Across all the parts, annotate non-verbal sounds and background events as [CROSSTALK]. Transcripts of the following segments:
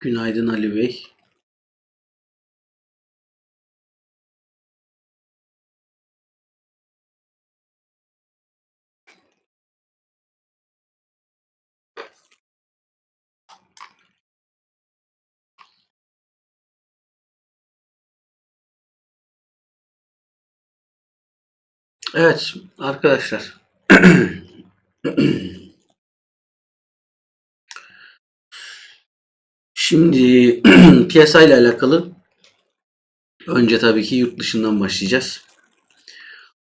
Günaydın Ali Bey. Evet arkadaşlar. [CLEARS THROAT] Şimdi [CLEARS THROAT] piyasayla alakalı önce tabii ki yurt dışından başlayacağız.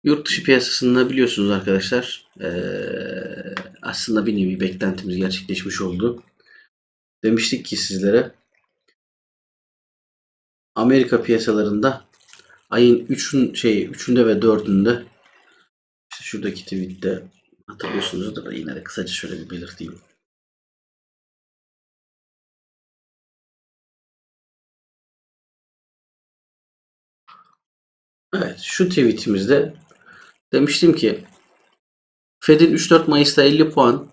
Yurt dışı piyasasında biliyorsunuz arkadaşlar eee, aslında bir nevi beklentimiz gerçekleşmiş oldu. Demiştik ki sizlere Amerika piyasalarında ayın 3'ün şey 3'ünde ve 4'ünde işte şuradaki tweette hatırlıyorsunuzdur da yine de kısaca şöyle bir belirteyim. Evet şu tweetimizde demiştim ki Fed'in 3-4 Mayıs'ta 50 puan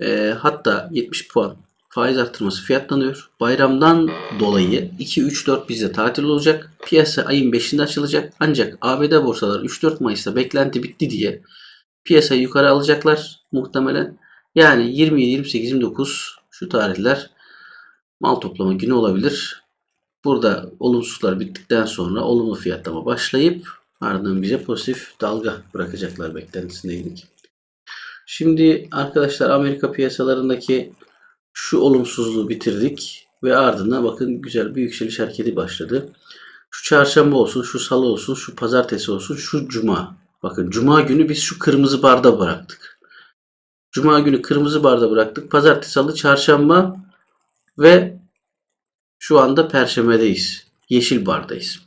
e, hatta 70 puan faiz arttırması fiyatlanıyor. Bayramdan dolayı 2-3-4 bizde tatil olacak. Piyasa ayın 5'inde açılacak. Ancak ABD borsalar 3-4 Mayıs'ta beklenti bitti diye piyasayı yukarı alacaklar muhtemelen. Yani 27, 28, 29 şu tarihler mal toplama günü olabilir. Burada olumsuzlar bittikten sonra olumlu fiyatlama başlayıp ardından bize pozitif dalga bırakacaklar beklentisindeydik. Şimdi arkadaşlar Amerika piyasalarındaki şu olumsuzluğu bitirdik ve ardından bakın güzel bir yükseliş hareketi başladı. Şu çarşamba olsun, şu salı olsun, şu pazartesi olsun, şu cuma. Bakın cuma günü biz şu kırmızı barda bıraktık. Cuma günü kırmızı barda bıraktık. Pazartesi, salı, çarşamba ve şu anda perşembedeyiz. Yeşil bardayız.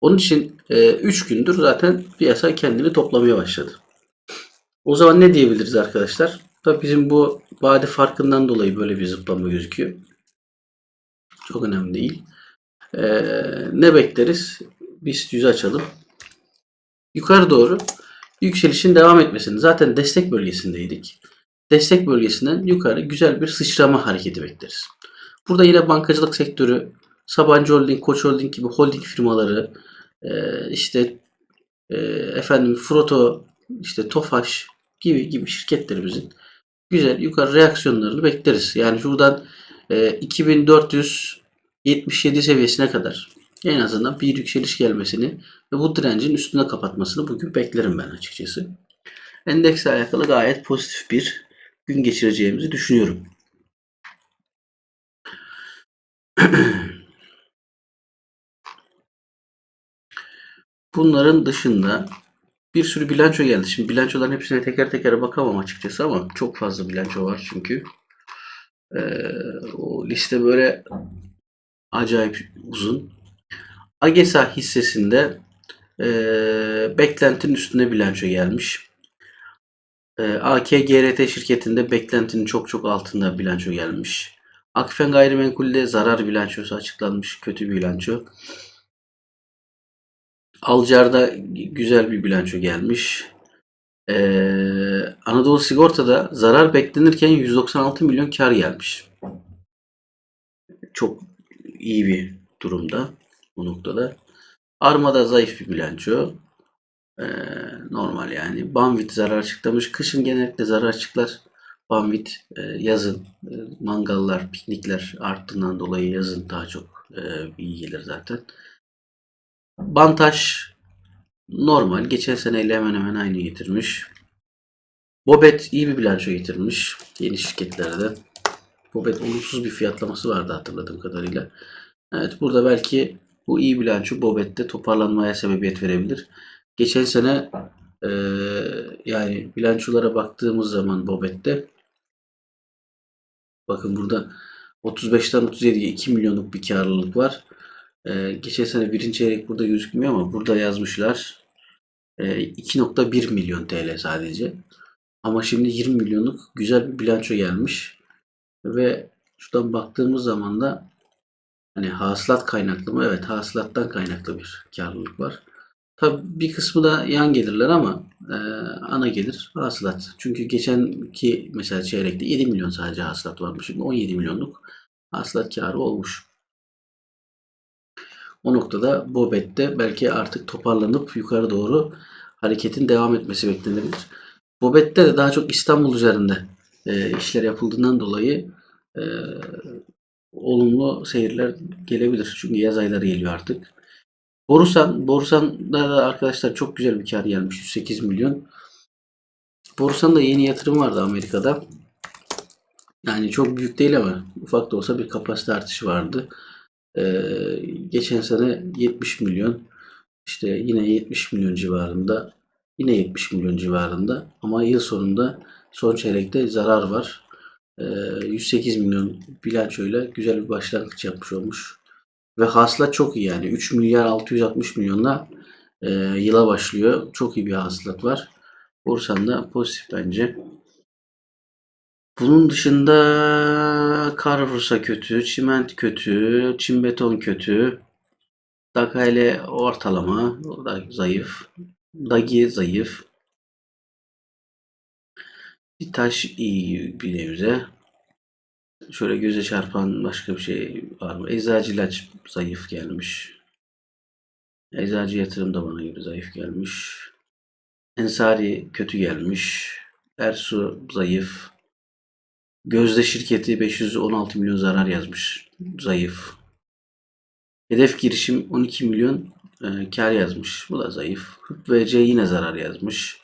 Onun için 3 gündür zaten piyasa kendini toplamaya başladı. O zaman ne diyebiliriz arkadaşlar? Tabii bizim bu vade farkından dolayı böyle bir zıplama gözüküyor. Çok önemli değil. Ee, ne bekleriz? BIST 100'ü açalım. Yukarı doğru yükselişin devam etmesini. Zaten destek bölgesindeydik. Destek bölgesinden yukarı güzel bir sıçrama hareketi bekleriz. Burada yine bankacılık sektörü, Sabancı Holding, Koç Holding gibi holding firmaları, e, işte e, efendim Froto, işte Tofaş gibi gibi şirketlerimizin güzel yukarı reaksiyonlarını bekleriz. Yani şuradan e, 2477 seviyesine kadar en azından bir yükseliş gelmesini ve bu direncin üstüne kapatmasını bugün beklerim ben açıkçası. Endeksle alakalı gayet pozitif bir gün geçireceğimizi düşünüyorum. [CLEARS THROAT] Bunların dışında bir sürü bilanço geldi. Şimdi bilançoların hepsine teker teker bakamam açıkçası ama çok fazla bilanço var çünkü. Ee, o liste böyle acayip uzun. Agesa hissesinde e, beklentinin üstüne bilanço gelmiş. E, AKGRT şirketinde beklentinin çok çok altında bilanço gelmiş. Akfen Gayrimenkul'de zarar bilançosu açıklanmış. Kötü bir bilanço. Alcar'da güzel bir bilanço gelmiş. Ee, Anadolu Sigorta'da zarar beklenirken 196 milyon kar gelmiş. Çok iyi bir durumda bu noktada. Armada zayıf bir bilanço. Ee, normal yani. Banvit zarar açıklamış. Kışın genellikle zarar açıklar. Banvit e, yazın e, mangallar, piknikler arttığından dolayı yazın daha çok e, iyi gelir zaten. Bantaş normal. Geçen seneyle hemen hemen aynı getirmiş. Bobet iyi bir bilanço getirmiş. Yeni şirketlerde. Bobet olumsuz bir fiyatlaması vardı hatırladığım kadarıyla. Evet burada belki bu iyi bilanço Bobet'te toparlanmaya sebebiyet verebilir. Geçen sene e, yani bilançolara baktığımız zaman Bobet'te bakın burada 35'ten 37'ye 2 milyonluk bir karlılık var. Ee, geçen sene birinci çeyrek burada gözükmüyor ama burada yazmışlar. Ee, 2.1 milyon TL sadece. Ama şimdi 20 milyonluk güzel bir bilanço gelmiş. Ve şuradan baktığımız zaman da hani hasılat kaynaklı mı? Evet hasılattan kaynaklı bir karlılık var. Tabi bir kısmı da yan gelirler ama e, ana gelir hasılat. Çünkü geçenki mesela çeyrekte 7 milyon sadece hasılat varmış. Şimdi 17 milyonluk hasılat karı olmuş. O noktada Bobet'te belki artık toparlanıp yukarı doğru hareketin devam etmesi beklenebilir. Bobet'te de daha çok İstanbul üzerinde e, işler yapıldığından dolayı e, olumlu seyirler gelebilir. Çünkü yaz ayları geliyor artık. Borusan, Borusan'da da arkadaşlar çok güzel bir kar gelmiş. 108 milyon. Borusan'da yeni yatırım vardı Amerika'da. Yani çok büyük değil ama ufak da olsa bir kapasite artışı vardı. Ee, geçen sene 70 milyon işte yine 70 milyon civarında yine 70 milyon civarında ama yıl sonunda son çeyrekte zarar var. Ee, 108 milyon bilançoyla güzel bir başlangıç yapmış olmuş. Ve hasılat çok iyi yani 3 milyar 660 milyonla e, yıla başlıyor. Çok iyi bir hasılat var. Borsan da pozitif bence. Bunun dışında Carrefour'sa kötü, Çiment kötü, Çim Beton kötü. Dakale ortalama, o da zayıf. Dagi zayıf. Bir taş iyi bir nebze. Şöyle göze çarpan başka bir şey var mı? Eczacı ilaç zayıf gelmiş. Eczacı yatırım da bana göre zayıf gelmiş. Ensari kötü gelmiş. Ersu zayıf. Gözde şirketi 516 milyon zarar yazmış. Zayıf. Hedef girişim 12 milyon e, kar yazmış. Bu da zayıf. VC yine zarar yazmış.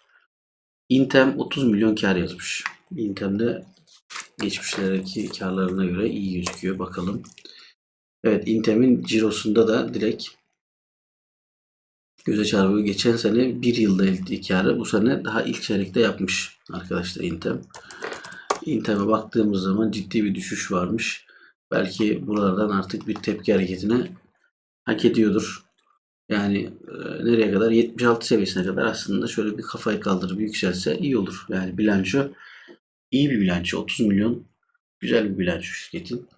Intem 30 milyon kar yazmış. Intem'de geçmişlerdeki karlarına göre iyi gözüküyor. Bakalım. Evet Intem'in cirosunda da direkt göze çarpıyor. Geçen sene bir yılda elde karı bu sene daha ilk çeyrekte yapmış arkadaşlar Intem. Intem'e baktığımız zaman ciddi bir düşüş varmış. Belki buralardan artık bir tepki hareketine hak ediyordur. Yani e, nereye kadar? 76 seviyesine kadar aslında şöyle bir kafayı kaldırıp yükselse iyi olur. Yani bilanço iyi bir bilanço. 30 milyon güzel bir bilanço şirketin.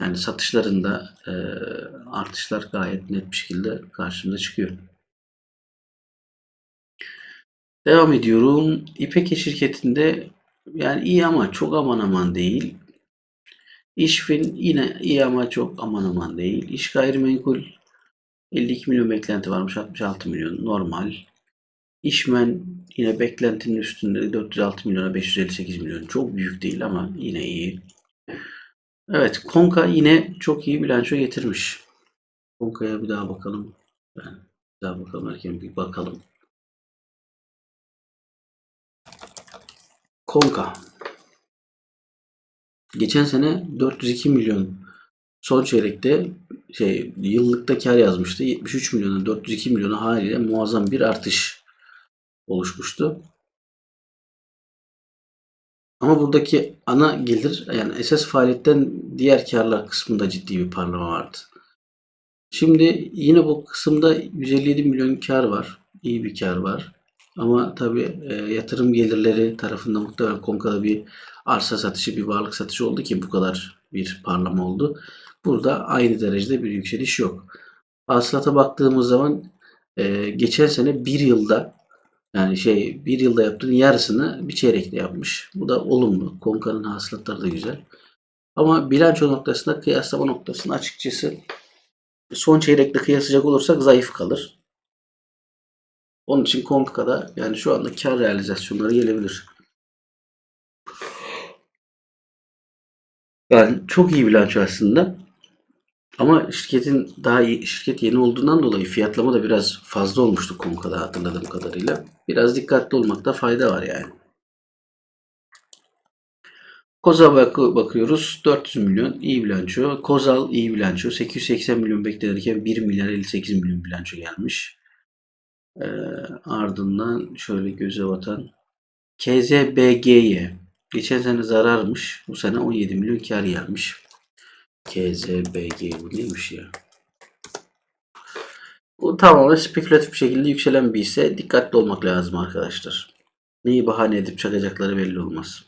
Yani satışlarında e, artışlar gayet net bir şekilde karşımıza çıkıyor. Devam ediyorum. İpek şirketinde yani iyi ama çok aman aman değil. İşfin yine iyi ama çok aman aman değil. İş gayrimenkul 52 milyon beklenti varmış 66 milyon normal. İşmen yine beklentinin üstünde 406 milyona 558 milyon. Çok büyük değil ama yine iyi. Evet Konka yine çok iyi bilanço getirmiş. Konka'ya bir daha bakalım. Bir daha bakalım erken bir bakalım. Konka. Geçen sene 402 milyon son çeyrekte şey yıllıkta kar yazmıştı. 73 milyona 402 milyona haliyle muazzam bir artış oluşmuştu. Ama buradaki ana gelir yani esas faaliyetten diğer karlar kısmında ciddi bir parlama vardı. Şimdi yine bu kısımda 157 milyon kar var. İyi bir kar var. Ama tabii e, yatırım gelirleri tarafında muhtemelen Konka'da bir arsa satışı, bir varlık satışı oldu ki bu kadar bir parlama oldu. Burada aynı derecede bir yükseliş yok. Hasılata baktığımız zaman e, geçen sene bir yılda yani şey bir yılda yaptığın yarısını bir çeyrekte yapmış. Bu da olumlu. Konka'nın hasılatları da güzel. Ama bilanço noktasında kıyaslama noktasında açıkçası son çeyrekle kıyaslayacak olursak zayıf kalır. Onun için Konka'da yani şu anda kar realizasyonları gelebilir. Yani çok iyi bilanço aslında. Ama şirketin daha iyi, şirket yeni olduğundan dolayı fiyatlama da biraz fazla olmuştu Konka'da hatırladığım kadarıyla. Biraz dikkatli olmakta fayda var yani. Kozal'a bak bakıyoruz. 400 milyon iyi bilanço. Kozal iyi bilanço. 880 milyon beklenirken 1 milyar 58 milyon bilanço gelmiş. Ee, ardından şöyle göze batan KZBG'ye geçen sene zararmış. Bu sene 17 milyon kar gelmiş. KZBG bu neymiş ya? Bu tamamen spekülatif bir şekilde yükselen bir ise dikkatli olmak lazım arkadaşlar. Neyi bahane edip çakacakları belli olmaz.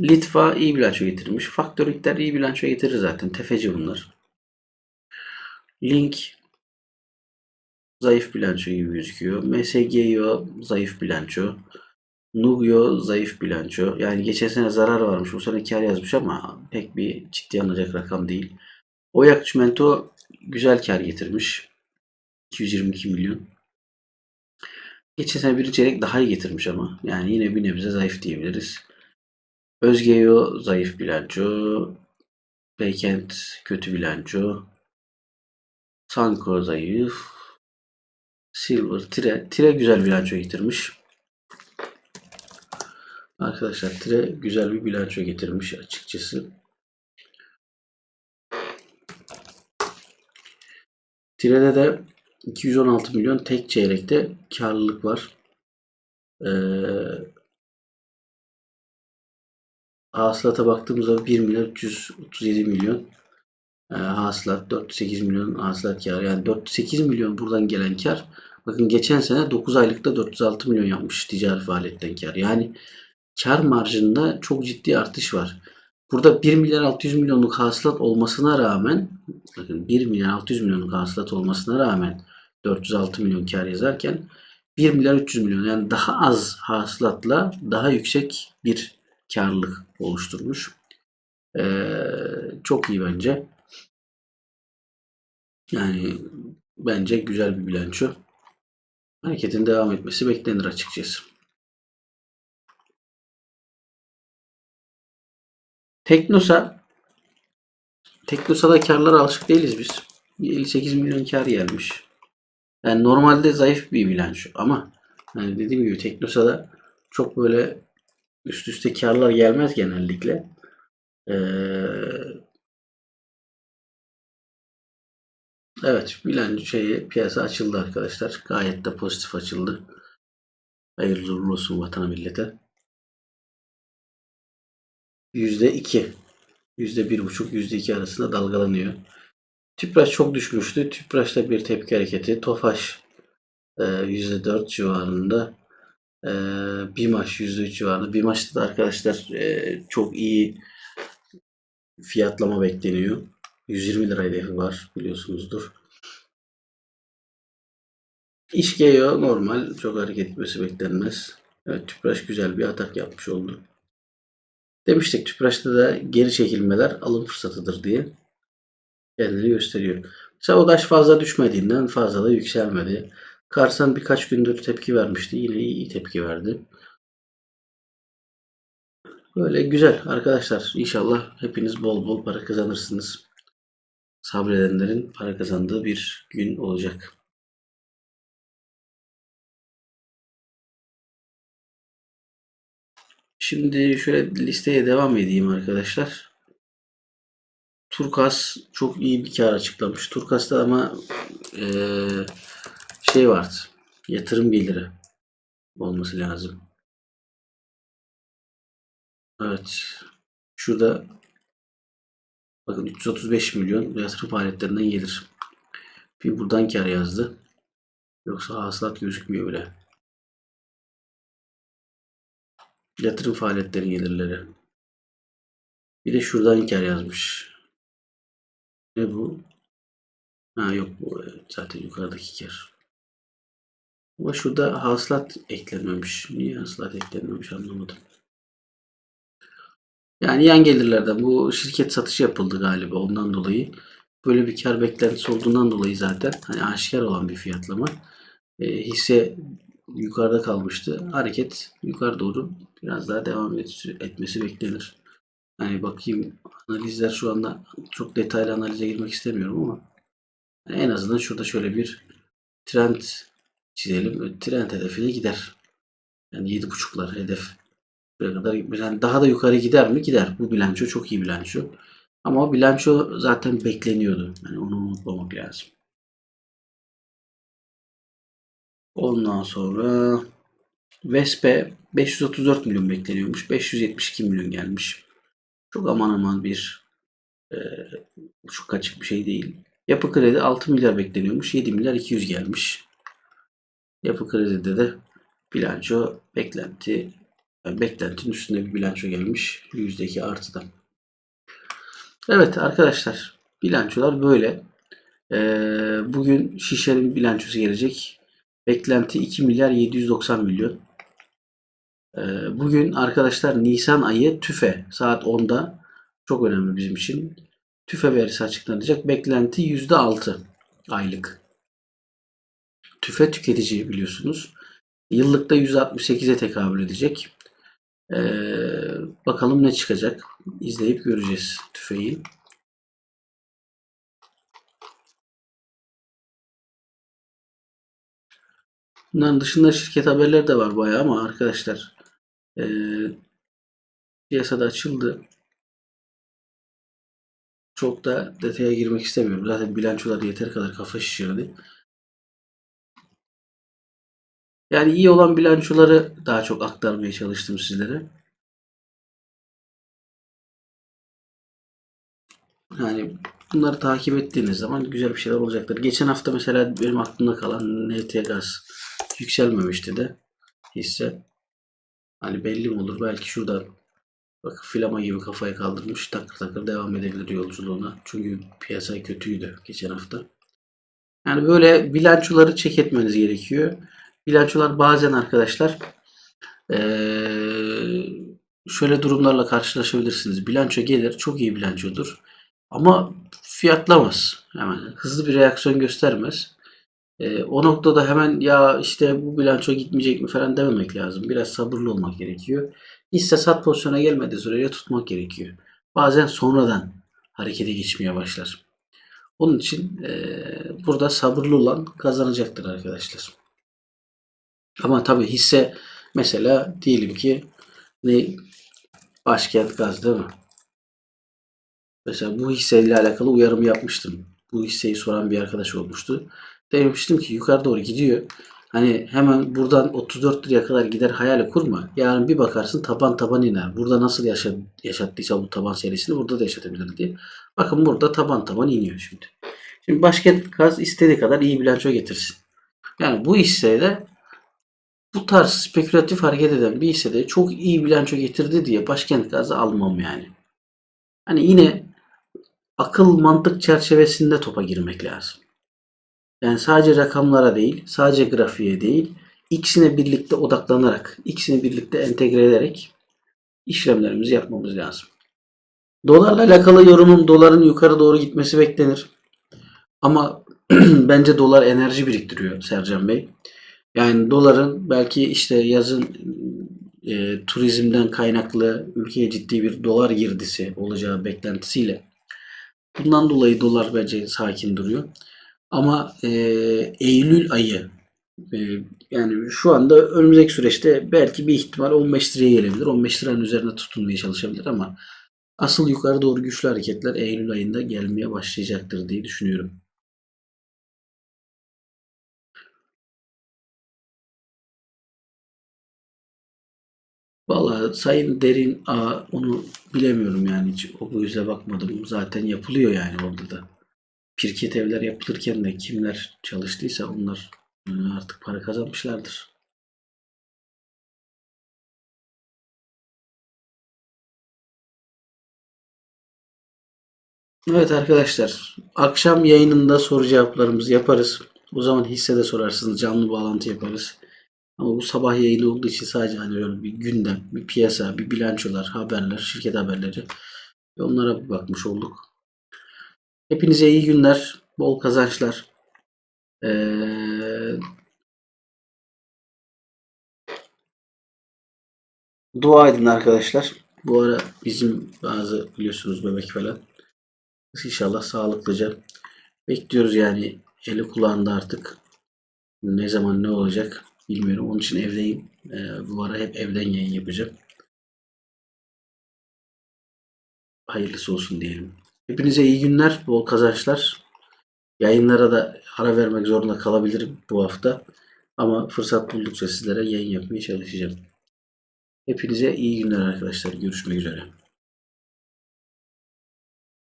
Litva iyi bilanço getirmiş. Faktörikler iyi bilanço getirir zaten. Tefeci bunlar. Link zayıf bilanço gibi gözüküyor. MSGO zayıf bilanço. Nugio zayıf bilanço. Yani geçen sene zarar varmış. Bu sene kar yazmış ama pek bir ciddi alınacak rakam değil. Oyak Çimento güzel kar getirmiş. 222 milyon. Geçen sene bir çeyrek daha iyi getirmiş ama. Yani yine bir nebze zayıf diyebiliriz. Özgeo zayıf bilanço. Beykent kötü bilanço. Sanko zayıf. Silver Tire. Tire güzel bilanço getirmiş. Arkadaşlar Tire güzel bir bilanço getirmiş açıkçası. Tire'de de 216 milyon tek çeyrekte karlılık var. Ee, hasılata baktığımızda 1 milyar 337 milyon e, hasılat 408 milyon hasılat kar yani 408 milyon buradan gelen kar bakın geçen sene 9 aylıkta 406 milyon yapmış ticari faaliyetten kar yani kar marjında çok ciddi artış var. Burada 1 milyar 600 milyonluk hasılat olmasına rağmen bakın 1 milyar 600 milyonluk hasılat olmasına rağmen 406 milyon kar yazarken 1 milyar 300 milyon yani daha az hasılatla daha yüksek bir karlılık oluşturmuş. Ee, çok iyi bence. Yani bence güzel bir bilanço. Hareketin devam etmesi beklenir açıkçası. Teknosa Teknosa'da karlara alışık değiliz biz. Bir 58 milyon kar gelmiş. Yani normalde zayıf bir bilanço ama hani dediğim gibi Teknosa'da çok böyle üst üste karlar gelmez genellikle. Ee, evet bilanço şeyi piyasa açıldı arkadaşlar. Gayet de pozitif açıldı. Hayırlı uğurlu olsun vatana millete. %2. %1,5, %2 arasında dalgalanıyor. Tüpraş çok düşmüştü. Tüpraş'ta bir tepki hareketi. Tofaş e, %4 civarında. E, Bimaş %3 civarında. Bimaş'ta da arkadaşlar e, çok iyi fiyatlama bekleniyor. 120 lira hedefi var biliyorsunuzdur. İşgeo normal. Çok hareket etmesi beklenmez. Evet Tüpraş güzel bir atak yapmış oldu. Demiştik Tüpraş'ta da geri çekilmeler alım fırsatıdır diye kendini gösteriyor. Mesela Odaş fazla düşmediğinden fazla da yükselmedi. Karsan birkaç gündür tepki vermişti. Yine iyi tepki verdi. Böyle güzel arkadaşlar. İnşallah hepiniz bol bol para kazanırsınız. Sabredenlerin para kazandığı bir gün olacak. Şimdi şöyle listeye devam edeyim arkadaşlar. Turkas çok iyi bir kar açıklamış. Turkas'ta ama eee, şey vardı. Yatırım geliri olması lazım. Evet. Şurada bakın 335 milyon yatırım faaliyetlerinden gelir. Bir buradan kar yazdı. Yoksa hasılat gözükmüyor bile. Yatırım faaliyetleri gelirleri. Bir de şuradan kar yazmış. Ne bu? Ha yok bu evet, zaten yukarıdaki kar. Ama şurada hasılat eklenmemiş. Niye hasılat eklenmemiş anlamadım. Yani yan gelirlerden bu şirket satışı yapıldı galiba ondan dolayı. Böyle bir kar beklentisi olduğundan dolayı zaten hani aşikar olan bir fiyatlama. E, hisse yukarıda kalmıştı. Hareket yukarı doğru biraz daha devam et- etmesi beklenir. Hani bakayım analizler şu anda çok detaylı analize girmek istemiyorum ama en azından şurada şöyle bir trend çizelim. Trend hedefine gider. Yani 7.5'lar hedef. Buraya kadar gitmez. Yani daha da yukarı gider mi? Gider. Bu bilanço çok iyi bilanço. Ama o bilanço zaten bekleniyordu. Yani onu unutmamak lazım. Ondan sonra Vespe 534 milyon bekleniyormuş. 572 milyon gelmiş. Çok aman aman bir e, çok kaçık bir şey değil. Yapı kredi 6 milyar bekleniyormuş. 7 milyar 200 gelmiş. Yapı kredide de bilanço beklenti yani beklentinin üstünde bir bilanço gelmiş. %2 artıdan. Evet arkadaşlar bilançolar böyle. Ee, bugün Şişe'nin bilançosu gelecek. Beklenti 2 milyar 790 milyon. Ee, bugün arkadaşlar Nisan ayı tüfe saat 10'da çok önemli bizim için. Tüfe verisi açıklanacak. Beklenti %6 aylık. Tüfe tüketici biliyorsunuz. Yıllıkta 168'e tekabül edecek. Ee, bakalım ne çıkacak. İzleyip göreceğiz tüfeği. Bunların dışında şirket haberleri de var bayağı ama arkadaşlar ee, piyasada açıldı. Çok da detaya girmek istemiyorum. Zaten bilançolar yeter kadar kafa şişirdi. Yani iyi olan bilançoları daha çok aktarmaya çalıştım sizlere. Yani bunları takip ettiğiniz zaman güzel bir şeyler olacaktır. Geçen hafta mesela benim aklımda kalan NT gaz yükselmemişti de hisse. Hani belli mi olur? Belki şuradan bak filama gibi kafayı kaldırmış takır takır devam edebilir yolculuğuna. Çünkü piyasa kötüydü geçen hafta. Yani böyle bilançoları çek etmeniz gerekiyor. Bilançolar bazen arkadaşlar şöyle durumlarla karşılaşabilirsiniz. Bilanço gelir, çok iyi bilançodur. Ama fiyatlamaz. Hemen hızlı bir reaksiyon göstermez. Eee, o noktada hemen ya işte bu bilanço gitmeyecek mi falan dememek lazım. Biraz sabırlı olmak gerekiyor. Hisse sat pozisyona gelmediği sürece tutmak gerekiyor. Bazen sonradan harekete geçmeye başlar. Onun için eee, burada sabırlı olan kazanacaktır arkadaşlar. Ama tabii hisse mesela diyelim ki ne başkent gaz değil mi? Mesela bu hisseyle alakalı uyarım yapmıştım. Bu hisseyi soran bir arkadaş olmuştu. Demiştim ki yukarı doğru gidiyor. Hani hemen buradan 34 liraya kadar gider hayal kurma. Yarın bir bakarsın taban taban iner. Burada nasıl yaşa, yaşattıysa bu taban serisini burada da yaşatabilir diye. Bakın burada taban taban iniyor şimdi. Şimdi başkent gaz istediği kadar iyi bilanço getirsin. Yani bu hissede bu tarz spekülatif hareket eden bir hissede çok iyi bilanço getirdi diye başkent gazı almam yani. Hani yine akıl mantık çerçevesinde topa girmek lazım. Yani sadece rakamlara değil, sadece grafiğe değil, ikisine birlikte odaklanarak, ikisini birlikte entegre ederek işlemlerimizi yapmamız lazım. Dolarla alakalı yorumum doların yukarı doğru gitmesi beklenir. Ama [CLEARS THROAT] bence dolar enerji biriktiriyor Sercan Bey. Yani doların belki işte yazın e, turizmden kaynaklı ülkeye ciddi bir dolar girdisi olacağı beklentisiyle bundan dolayı dolar bence sakin duruyor. Ama e, Eylül ayı e, yani şu anda önümüzdeki süreçte belki bir ihtimal 15 liraya gelebilir. 15 liranın üzerine tutunmaya çalışabilir ama asıl yukarı doğru güçlü hareketler Eylül ayında gelmeye başlayacaktır diye düşünüyorum. Vallahi Sayın Derin A onu bilemiyorum yani hiç o yüze bakmadım. Zaten yapılıyor yani orada da. Pirket evler yapılırken de kimler çalıştıysa onlar e, artık para kazanmışlardır. Evet arkadaşlar, akşam yayınında soru cevaplarımızı yaparız. O zaman hissede sorarsınız, canlı bağlantı yaparız. Ama bu sabah yayını olduğu için sadece hani öyle bir gündem, bir piyasa, bir bilançolar, haberler, şirket haberleri ve onlara bir bakmış olduk. Hepinize iyi günler, bol kazançlar. Ee, dua edin arkadaşlar. Bu ara bizim bazı biliyorsunuz bebek falan. İnşallah sağlıklıca. Bekliyoruz yani eli kulağında artık. Ne zaman ne olacak bilmiyorum. Onun için evdeyim. Ee, bu ara hep evden yayın yapacağım. Hayırlısı olsun diyelim. Hepinize iyi günler, bol kazançlar. Yayınlara da ara vermek zorunda kalabilirim bu hafta. Ama fırsat buldukça sizlere yayın yapmaya çalışacağım. Hepinize iyi günler arkadaşlar. Görüşmek üzere.